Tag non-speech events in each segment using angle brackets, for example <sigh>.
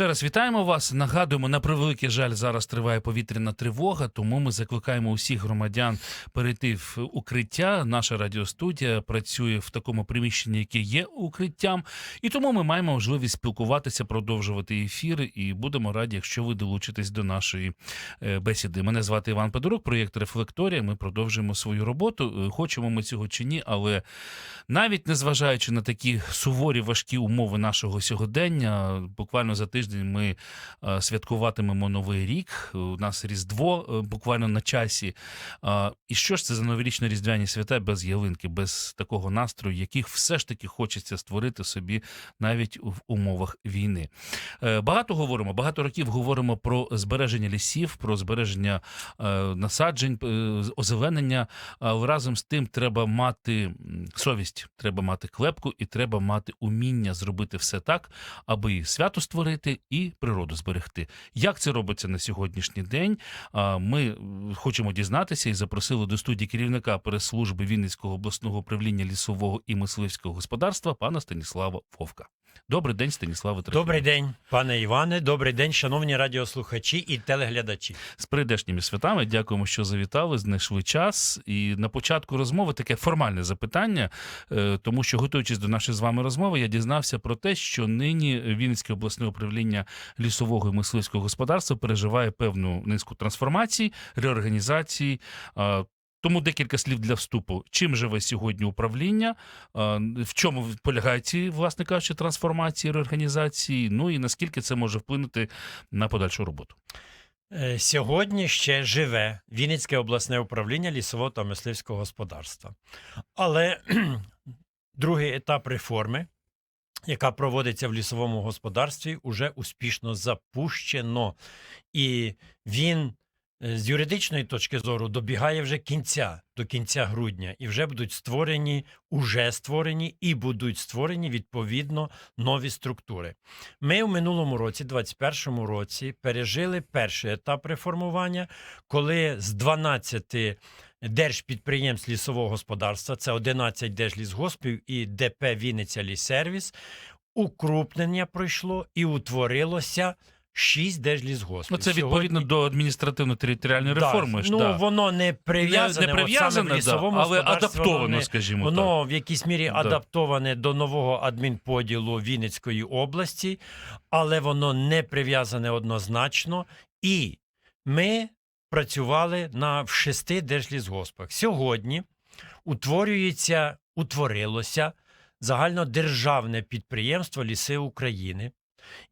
Ще раз вітаємо вас. Нагадуємо, на превеликий жаль, зараз триває повітряна тривога, тому ми закликаємо усіх громадян перейти в укриття. Наша радіостудія працює в такому приміщенні, яке є укриттям, і тому ми маємо можливість спілкуватися, продовжувати ефіри. І будемо раді, якщо ви долучитесь до нашої е, бесіди. Мене звати Іван Педорук, проєкт Рефлекторія. Ми продовжуємо свою роботу. Е, Хочемо ми цього чи ні, але навіть незважаючи на такі суворі важкі умови нашого сьогодення, буквально за тиждень ми е, святкуватимемо новий рік. У нас Різдво е, буквально на часі. І що ж це за новорічно різдвяні свята без ялинки, без такого настрою, яких все ж таки хочеться створити собі навіть в умовах війни. Е, Багато говоримо, багато років говоримо про збереження лісів, про збереження насаджень, озеленення. Але разом з тим треба мати совість, треба мати клепку і треба мати уміння зробити все так, аби свято створити і природу зберегти. Як це робиться на сьогоднішній день? Ми хочемо дізнатися і запросили до студії керівника прес-служби Вінницького обласного управління лісового і мисливського господарства пана Станіслава Вовка. Добрий день, Станіславе Трохимовичу. Добрий день, пане Іване. Добрий день, шановні радіослухачі і телеглядачі. з прийдешніми святами. Дякуємо, що завітали, знайшли час. І на початку розмови таке формальне запитання, е, тому що, готуючись до нашої з вами розмови, я дізнався про те, що нині Вінницьке обласне управління лісового і мисливського господарства переживає певну низку трансформацій, реорганізацій. Тому декілька слів для вступу. Чим живе сьогодні управління, в чому полягають ці, власне кажучи, трансформації, реорганізації, ну і наскільки це може вплинути на подальшу роботу? Е, Сьогодні ще живе Вінницьке обласне управління лісового та мисливського господарства. Але <clears throat> другий етап реформи, яка проводиться в лісовому господарстві, уже успішно запущено. І він з юридичної точки зору добігає вже кінця до кінця грудня, і вже будуть створені, уже створені і будуть створені відповідно нові структури. Ми в минулому році, 2021 році, пережили перший етап реформування, коли з 12 держпідприємств лісового господарства, це 11 держлісгоспів і ДП Вінниця Ліссервіс, укрупнення пройшло і утворилося 6 держлісгоспів. Ну, це відповідно до адміністративно-територіальної Да, реформи. ж, Ну, да. воно не прив'язане, не от прив'язане, да, але адаптовано, воно не- скажімо Воно в якійсь мірі Да. адаптоване до нового адмінподілу Вінницької області, але воно не прив'язане однозначно. І ми працювали на в шести держлісгоспах. Сьогодні утворюється, утворилося загальнодержавне підприємство Ліси України,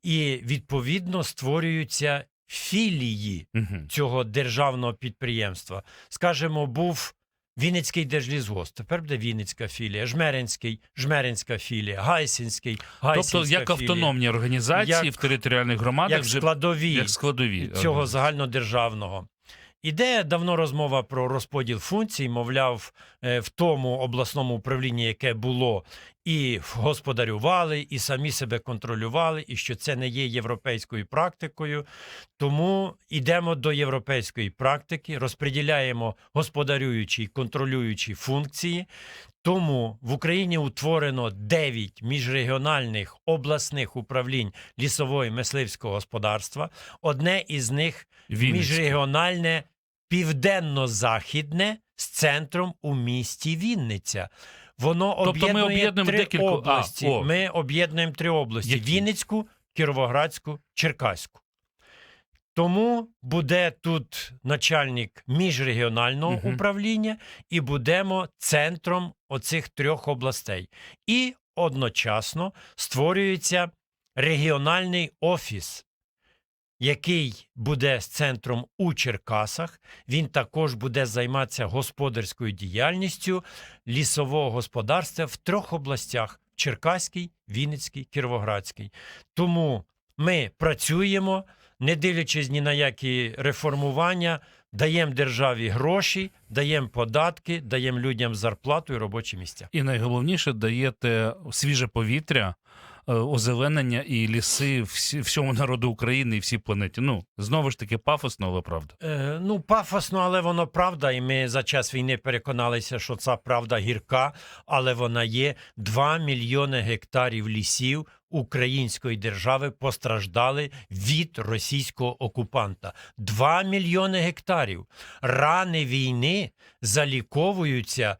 і відповідно створюються філії. Мгм. цього державного підприємства. Скажімо, був Вінницький держлісгосп, тепер буде Вінницька філія, Жмеринський, Жмеринська філія, Гайсинський, Гайсинська Тобто, як філія. автономні організації Як- в територіальних громадах як вже складові як складові цього загальнодержавного. Іде давно розмова про розподіл функцій, мовляв, е, в тому обласному управлінні, яке було, і господарювали, і самі себе контролювали, і що це не є європейською практикою. Тому йдемо до європейської практики, розподіляємо господарюючі і контролюючі функції. Тому в Україні утворено 9 міжрегіональних обласних управлінь лісового і мисливського господарства. Одне із них Вінницьке. міжрегіональне південно-західне з центром у місті Вінниця. Воно Тобто ми об'єднує об'єднуємо три декілька- а, області. о. Ми об'єднуємо три області: Які? Вінницьку, Кіровоградську, Черкаську. Тому буде тут начальник міжрегіонального Мгм. управління, і будемо центром оцих трьох областей. І одночасно створюється регіональний офіс, який буде з центром у Черкасах. Він також буде займатися господарською діяльністю лісового господарства в трьох областях: Черкаській, Вінницькій, Кіровоградській. Тому ми працюємо, не дивлячись ні на які реформування, даємо державі гроші, даємо податки, даємо людям зарплату і робочі місця. І найголовніше даєте свіже повітря озеленення і ліси всі, всьому народу України і всій планеті. Ну знову ж таки пафосно, але правда. Е, ну, пафосно, але воно правда. І ми за час війни переконалися, що ця правда гірка, але вона є. 2 мільйони гектарів лісів української держави постраждали від російського окупанта. 2 мільйони гектарів. Рани війни заліковуються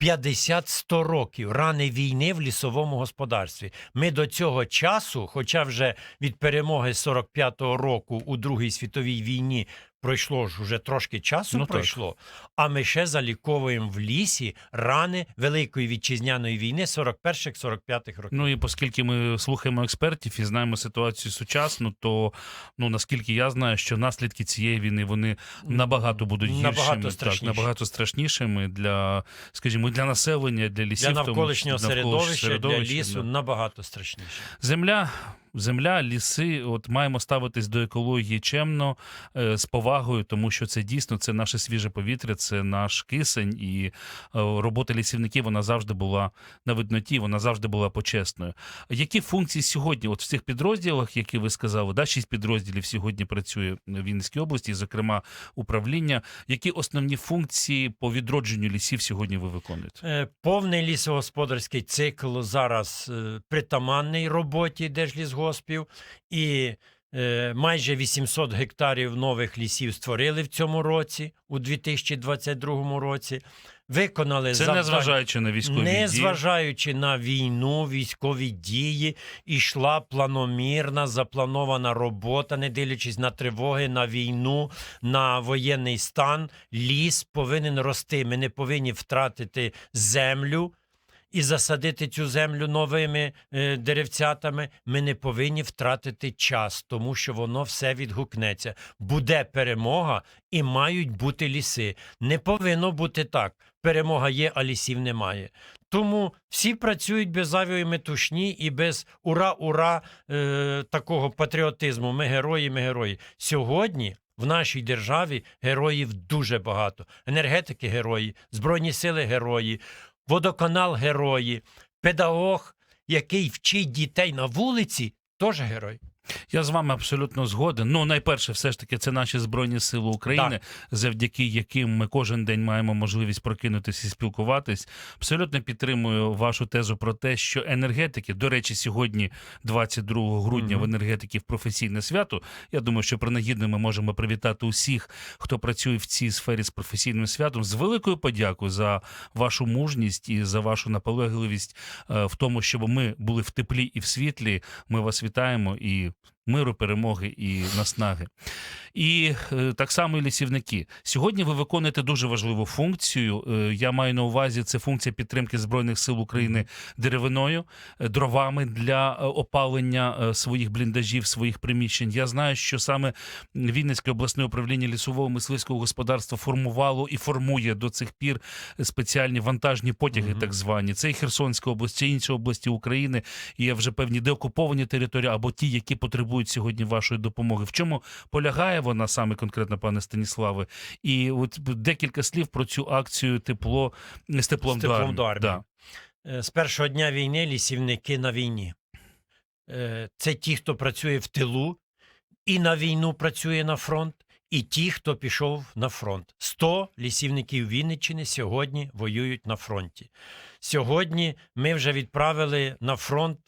50-100 років рани війни в лісовому господарстві. Ми до цього часу, хоча вже від перемоги 45-го року у Другій світовій війні пройшло ж уже трошки часу Ну, так. пройшло, а ми ще заліковуємо в лісі рани Великої вітчизняної війни 41-45 років. Ну і оскільки ми слухаємо експертів і знаємо ситуацію сучасну, то ну наскільки я знаю, що наслідки цієї війни вони набагато будуть гіршими, Набагато так, набагато страшнішими для, скажімо, для населення, для лісів, Для в тому навколишнього числі, середовища, для лісу да. набагато страшніше. Земля, земля, ліси, от маємо ставитись до екології чемно, е, з повагою, тому що це дійсно це наше свіже повітря, це наш кисень, і е, робота лісівників вона завжди була на видноті, вона завжди була почесною. Які функції сьогодні, от в цих підрозділах, які ви сказали, да, шість підрозділів сьогодні працює в Вінницькій області, зокрема управління. Які основні функції по відродженню лісів сьогодні ви виконуєте? Е, Повний лісогосподарський цикл зараз притаманний роботі Держлісгоспів, і е, майже 800 гектарів нових лісів створили в цьому році, у 2022 році. Виконали Це завдання- незважаючи на військові не дії. на війну, військові дії, ішла планомірна запланована робота, не дивлячись на тривоги, на війну, на воєнний стан. Ліс повинен рости. Ми не повинні втратити землю. І засадити цю землю новими е, деревцятами, ми не повинні втратити час, тому що воно все відгукнеться. Буде перемога і мають бути ліси. Не повинно бути так. Перемога є, а лісів немає. Тому всі працюють без зайвої метушні і без ура-ура е, такого патріотизму. Ми герої, ми герої. Сьогодні в нашій державі героїв дуже багато. Енергетики герої, Збройні сили герої, водоканал герої, педагог, який вчить дітей на вулиці, теж герой. Я з вами абсолютно згоден. Ну, найперше, все ж таки, це наші збройні сили України, завдяки яким ми кожен день маємо можливість прокинутися і спілкуватись. Абсолютно підтримую вашу тезу про те, що енергетики, до речі, сьогодні, 22 грудня, Мгм. в енергетиків професійне свято. Я думаю, що принагідно ми можемо привітати усіх, хто працює в цій сфері з професійним святом, з великою подякою за вашу мужність і за вашу наполегливість е, в тому, щоб ми були в теплі і в світлі. Ми вас вітаємо і миру, перемоги і наснаги. І е, так само і лісівники. Сьогодні ви виконуєте дуже важливу функцію. Е, я маю на увазі це функція підтримки збройних сил України деревиною, е, дровами для опалення своїх бліндажів, своїх приміщень. Я знаю, що саме Вінницьке обласне управління лісового мисливського господарства формувало і формує до цих пір спеціальні вантажні потяги, так звані. Це і Херсонська область, це інші області України. І є вже певні деокуповані території або ті, які потребують сьогодні вашої допомоги. В чому полягає вона саме конкретно, пане Станіславе? І от декілька слів про цю акцію тепло з теплом, З теплом до армії. до армії. Да. Е, З першого дня війни лісівники на війні. Е, Це ті, хто працює в тилу, і на війну працює на фронт, і ті, хто пішов на фронт. 100 лісівників Вінниччини сьогодні воюють на фронті. Сьогодні ми вже відправили на фронт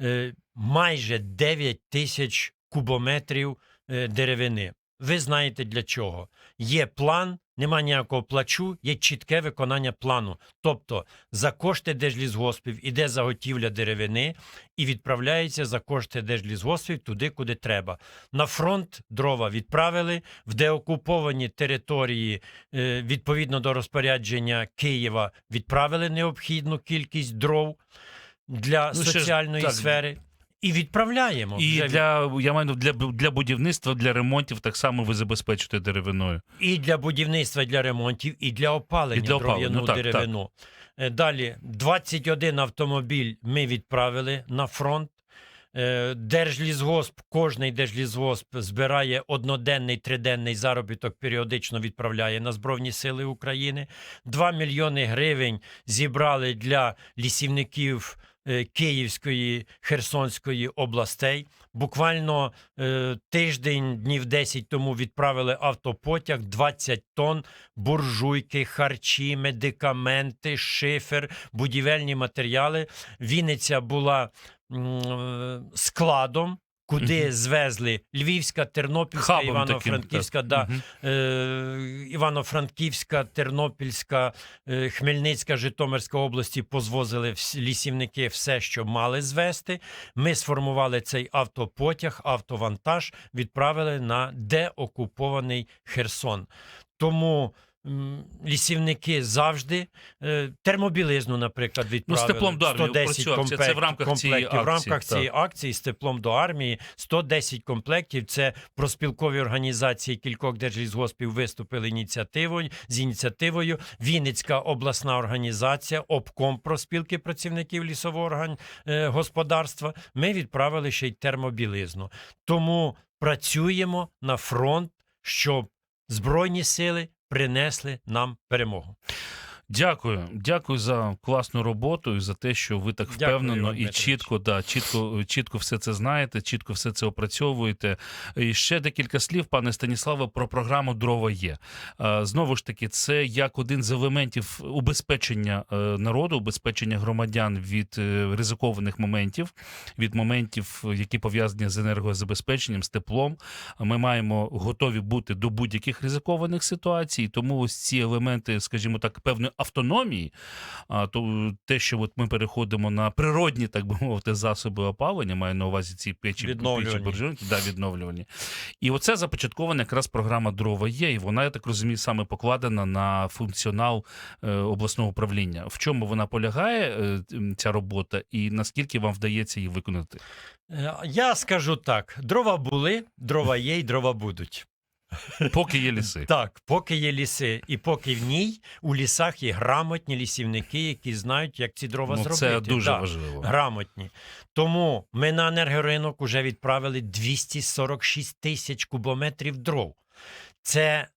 е, майже 9 тисяч кубометрів деревини. Ви знаєте для чого. Є план, нема ніякого плачу, є чітке виконання плану. Тобто за кошти Держлісгоспів іде заготівля деревини і відправляється за кошти Держлісгоспів туди, куди треба. На фронт дрова відправили, в деокуповані території е, відповідно до розпорядження Києва відправили необхідну кількість дров для Ну, соціальної так, сфери. І відправляємо. І Вже для я маю для, для будівництва, для ремонтів так само ви забезпечуєте деревиною. і для будівництва, і для ремонтів, і для опалення І для дров'яну ну так, деревину. Е, Далі 21 автомобіль ми відправили на фронт. Е, Держлісгосп, кожний держлісгосп збирає одноденний триденний заробіток, періодично відправляє на Збройні Сили України. 2 мільйони гривень зібрали для лісівників Київської, Херсонської областей. Буквально е, тиждень, днів 10 тому відправили автопотяг 20 тонн буржуйки, харчі, медикаменти, шифер, будівельні матеріали. Вінниця була е, складом. Куди Мгм. звезли Львівська, Тернопільська, Хабом Івано-Франківська, таким, да. Мгм. е, Івано-Франківська, Тернопільська, е, Хмельницька, Житомирська області позвозили всі- лісівники все, що мали звести. Ми сформували цей автопотяг, автовантаж, відправили на деокупований Херсон. Тому лісівники завжди е, термобілизну, наприклад, відправили. Ну, «Теплом до армії» 110 працює акція. Це в рамках цієї комплектів. В акції, рамках цієї акції з теплом до армії 110 комплектів. Це проспілкові організації кількох держлісгоспів виступили ініціативою з ініціативою. Вінницька обласна організація, обком проспілки працівників лісового орган, е, господарства. Ми відправили ще й термобілизну. Тому працюємо на фронт, щоб збройні сили принесли нам перемогу. Дякую, дякую за класну роботу і за те, що ви так впевнено Іван і чітко, да, чітко, чітко все це знаєте, чітко все це опрацьовуєте. І ще декілька слів, пане Станіславе, про програму Дрова є. Знову ж таки, це як один з елементів убезпечення е, народу, убезпечення громадян від е, ризикованих моментів, від моментів, які пов'язані з енергозабезпеченням, з теплом. Ми маємо готові бути до будь-яких ризикованих ситуацій. Тому ось ці елементи, скажімо так, певної автономії, а то те, що от ми переходимо на природні, так би мовити, засоби опалення, маю на увазі ці печі Відновлювальні. печі да, відновлювальні. І оце започаткована якраз програма дрова є, і вона, я так розумію, саме покладена на функціонал е, обласного управління. В чому вона полягає, е, ця робота, і наскільки вам вдається її виконати? Е, Я скажу так: дрова були, дрова є і дрова будуть. Поки є ліси. Так, поки є ліси, і поки в ній у лісах є грамотні лісівники, які знають, як ці дрова Ну, зробити. це дуже Да, важливо. Грамотні. Тому ми на енергоринок вже відправили 246 тисяч кубометрів дров. Це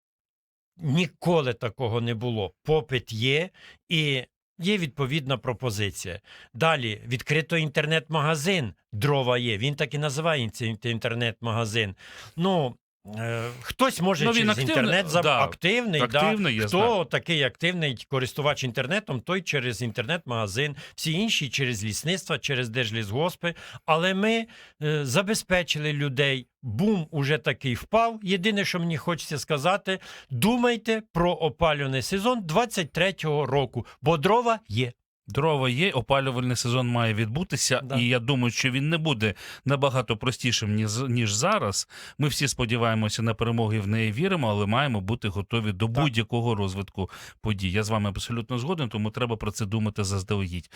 ніколи такого не було. Попит є і є відповідна пропозиція. Далі відкрито інтернет-магазин. Дрова є. Він так і називається інтернет-магазин. Ну. Е, Хтось може Ну, через активний, інтернет за да, активний, активний, да. хто знаю. такий активний користувач інтернетом, той через інтернет-магазин, всі інші через лісництва, через держлісгоспи. Але ми е, забезпечили людей. Бум уже такий впав. Єдине, що мені хочеться сказати, думайте про опалювальний сезон 23-го року, бо дрова є. Дрова є, опалювальний сезон має відбутися, Да. і я думаю, що він не буде набагато простішим ніж, ніж зараз. Ми всі сподіваємося на перемоги, в неї віримо, але маємо бути готові до будь-якого розвитку подій. Я з вами абсолютно згоден, тому треба про це думати заздалегідь.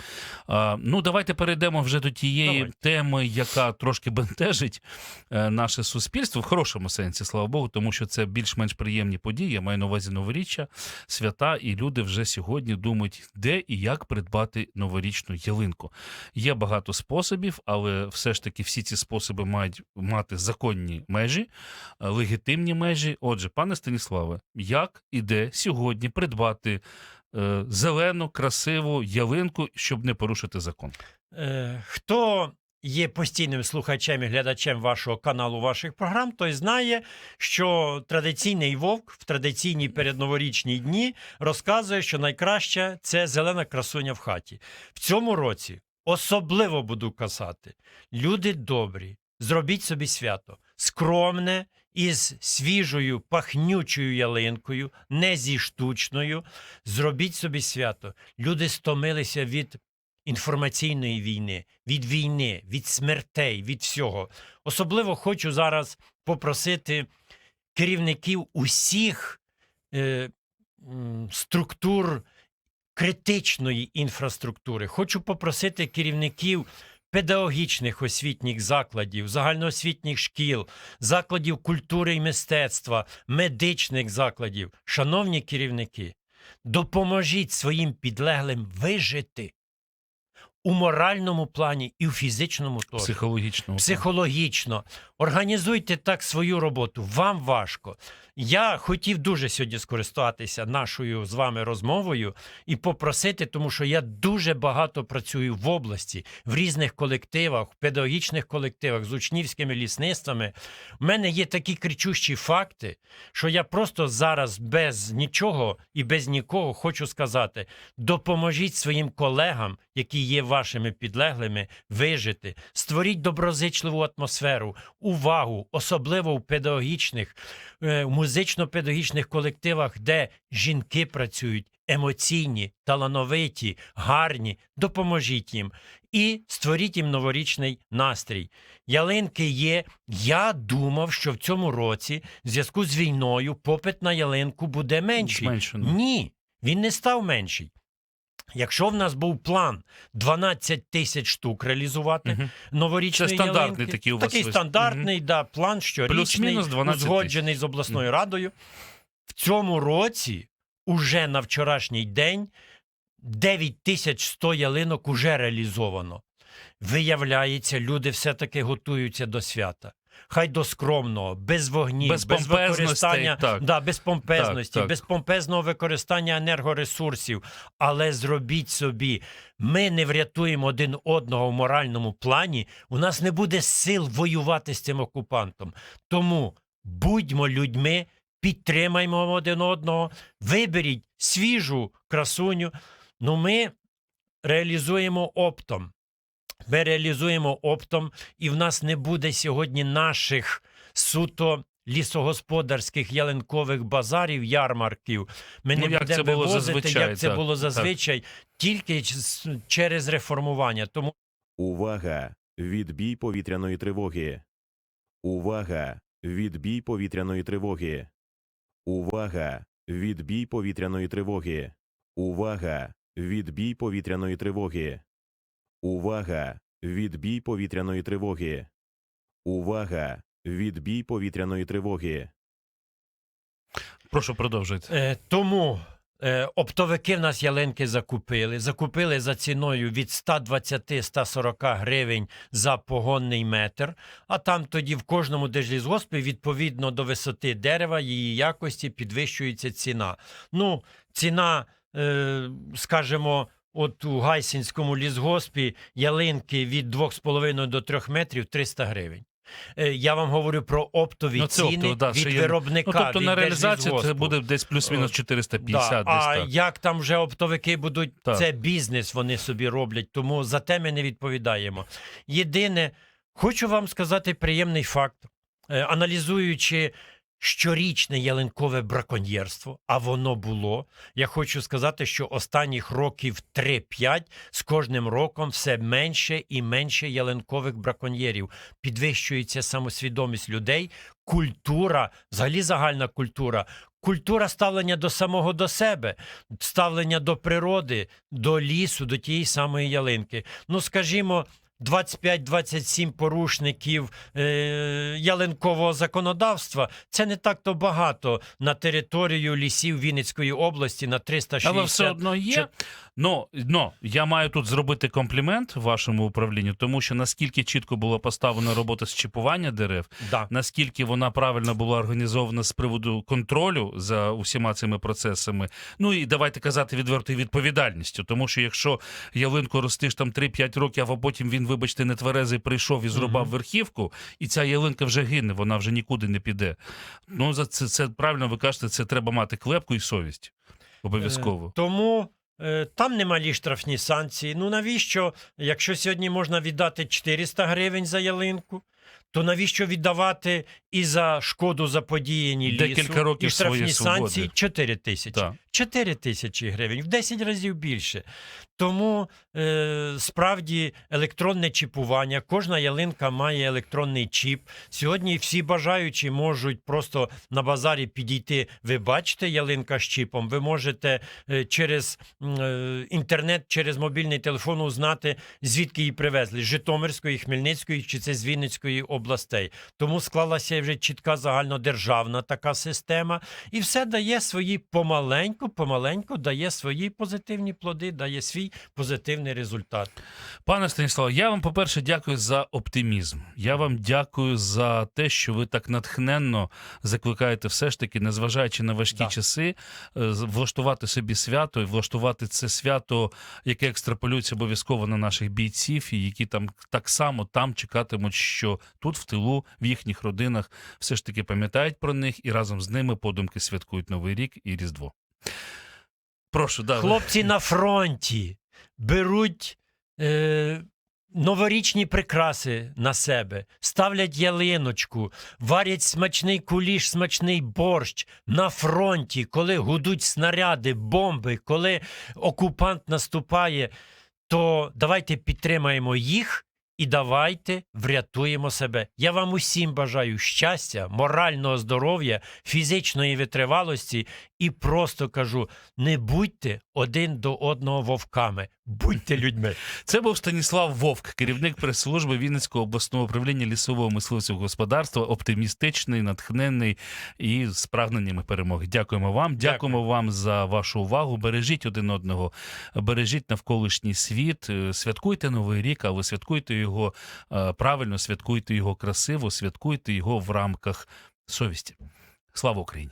А, ну, давайте перейдемо вже до тієї Давайте. теми, яка трошки бентежить е, наше суспільство в хорошому сенсі, слава Богу, тому що це більш-менш приємні події. Я маю на увазі новоріччя, свята, і люди вже сьогодні думають, де і як придбати новорічну ялинку. Є багато способів, але все ж таки всі ці способи мають мати законні межі, е, легітимні межі. Отже, пане Станіславе, як і де сьогодні придбати е, зелену, красиву ялинку, щоб не порушити закон? Е, хто є постійним слухачем і глядачем вашого каналу, ваших програм, той знає, що традиційний вовк в традиційні передноворічні дні розказує, що найкраще це зелена красуня в хаті. В цьому році особливо буду казати: люди добрі, зробіть собі свято, скромне. Із свіжою пахнючою ялинкою, не зі штучною, зробіть собі свято. Люди стомилися від інформаційної війни, від війни, від смертей, від всього. Особливо хочу зараз попросити керівників усіх е, структур критичної інфраструктури. Хочу попросити керівників педагогічних освітніх закладів, загальноосвітніх шкіл, закладів культури і мистецтва, медичних закладів. Шановні керівники, допоможіть своїм підлеглим вижити у моральному плані і у фізичному теж. Психологічно. Психологічно. Організуйте так свою роботу. Вам важко. Я хотів дуже сьогодні скористатися нашою з вами розмовою і попросити, тому що я дуже багато працюю в області, в різних колективах, в педагогічних колективах з учнівськими лісництвами. У мене є такі кричущі факти, що я просто зараз без нічого і без нікого хочу сказати: допоможіть своїм колегам, які є вашими підлеглими, вижити, створіть доброзичливу атмосферу, увагу, особливо в педагогічних, е, в музично-педагогічних колективах, де жінки працюють. Емоційні, талановиті, гарні, допоможіть їм і створіть їм новорічний настрій. Ялинки є. Я думав, що в цьому році, в зв'язку з війною, попит на ялинку буде менший. Зменшено. Ні, він не став менший. Якщо в нас був план 12 тисяч штук реалізувати Мгм. новорічної Це стандартний ялинки, такий у вас такий стандартний да, план щорічний, Плюс-мінус 12 тисяч. узгоджений з обласною радою. В цьому році, уже на вчорашній день, 9100 ялинок уже реалізовано. Виявляється, люди все-таки готуються до свята. Хай до скромного, без вогнів, Без без, використання, так. Да, без помпезності, Так, так. без помпезного використання енергоресурсів. Але зробіть собі, ми не врятуємо один одного в моральному плані, у нас не буде сил воювати з цим окупантом. Тому будьмо людьми, підтримаймо один одного, виберіть свіжу красуню. Ну, ми реалізуємо оптом. Ми реалізуємо оптом, і в нас не буде сьогодні наших суто лісогосподарських ялинкових базарів, ярмарків. Ми Ну, не як будемо це було вивозити, зазвичай, як це так, було так. зазвичай, тільки через реформування. Тому Увага! Відбій повітряної тривоги. Увага! Відбій повітряної тривоги. Увага! Відбій повітряної тривоги. Увага! Відбій повітряної тривоги. Увага! Відбій повітряної тривоги. Увага! Відбій повітряної тривоги. Прошу продовжуйте. Е, тому е, оптовики в нас ялинки закупили. Закупили за ціною від 120-140 гривень за погонний метр. А там тоді в кожному держлісгоспі відповідно до висоти дерева, її якості підвищується ціна. Ну, ціна, е, скажімо, От у Гайсінському лісгоспі ялинки від 2,5 до 3 метрів 300 гривень. Е, Я вам говорю про оптові Ну, ціни оптово, да, від виробника. Ну, тобто від на реалізацію це буде десь плюс-мінус 450, Да. десь А так. як там вже оптовики будуть, Так. це бізнес вони собі роблять, тому за те ми не відповідаємо. Єдине, хочу вам сказати приємний факт. Е, Аналізуючи щорічне ялинкове браконьєрство, а воно було, я хочу сказати, що останніх років 3-5 з кожним роком все менше і менше ялинкових браконьєрів. Підвищується самосвідомість людей, культура, взагалі загальна культура. Культура ставлення до самого до себе, ставлення до природи, до лісу, до тієї самої ялинки. Ну, скажімо, 25-27 порушників е, ялинкового законодавства це не так то багато на територію лісів Вінницької області на 360. Але все одно є. Ну, ну, я маю тут зробити комплімент вашому управлінню, тому що наскільки чітко була поставлена робота з чіпування дерев, Да. наскільки вона правильно була організована з приводу контролю за усіма цими процесами. Ну і давайте казати відверто і відповідальністю. Тому що якщо ялинку ростиш там 3-5 років, а потім він, вибачте, не тверезий прийшов і зрубав Мгм. верхівку, і ця ялинка вже гине, вона вже нікуди не піде. Ну, за це, це правильно ви кажете, це треба мати клепку і совість. Обов'язково. Е, Тому е, там немалі штрафні санкції. Ну навіщо, якщо сьогодні можна віддати 400 гривень за ялинку, то навіщо віддавати і за шкоду заподіяні лісу, Декілька років і штрафні санкції 4 тисячі. Так. 4 тисячі гривень, в 10 разів більше. Тому е, справді електронне чіпування, кожна ялинка має електронний чіп. Сьогодні всі бажаючі можуть просто на базарі підійти. Ви бачите ялинка з чіпом, ви можете е, через е, інтернет, через мобільний телефон узнати, звідки її привезли з Житомирської, Хмельницької чи це з Вінницької областей. Тому склалася вже чітка загальнодержавна така система, і все дає свої помаленьку помаленьку, помаленьку дає свої позитивні плоди, дає свій позитивний результат. Пане Станіславе, я вам, по-перше, дякую за оптимізм. Я вам дякую за те, що ви так натхненно закликаєте все ж таки, незважаючи на важкі Да. часи, е, влаштувати собі свято і влаштувати це свято, яке екстраполюється обов'язково на наших бійців, і які там так само там чекатимуть, що тут, в тилу, в їхніх родинах, все ж таки пам'ятають про них і разом з ними подумки святкують Новий рік і Різдво. Прошу, да. Хлопці на фронті беруть е, новорічні прикраси на себе, ставлять ялиночку, варять смачний куліш, смачний борщ на фронті, коли гудуть снаряди, бомби, коли окупант наступає, то давайте підтримаємо їх. І давайте врятуємо себе. Я вам усім бажаю щастя, морального здоров'я, фізичної витривалості і просто кажу: не будьте один до одного вовками, будьте <laughs> людьми. Це був Станіслав Вовк, керівник прес-служби Вінницького обласного управління лісового мисливського господарства, оптимістичний, натхненний і з прагненнями перемоги. Дякуємо вам. Дякуємо вам за вашу увагу. Бережіть один одного, бережіть навколишній світ. Е, Святкуйте новий рік, але святкуйте його е, правильно, святкуйте його красиво, святкуйте його в рамках совісті. Слава Україні!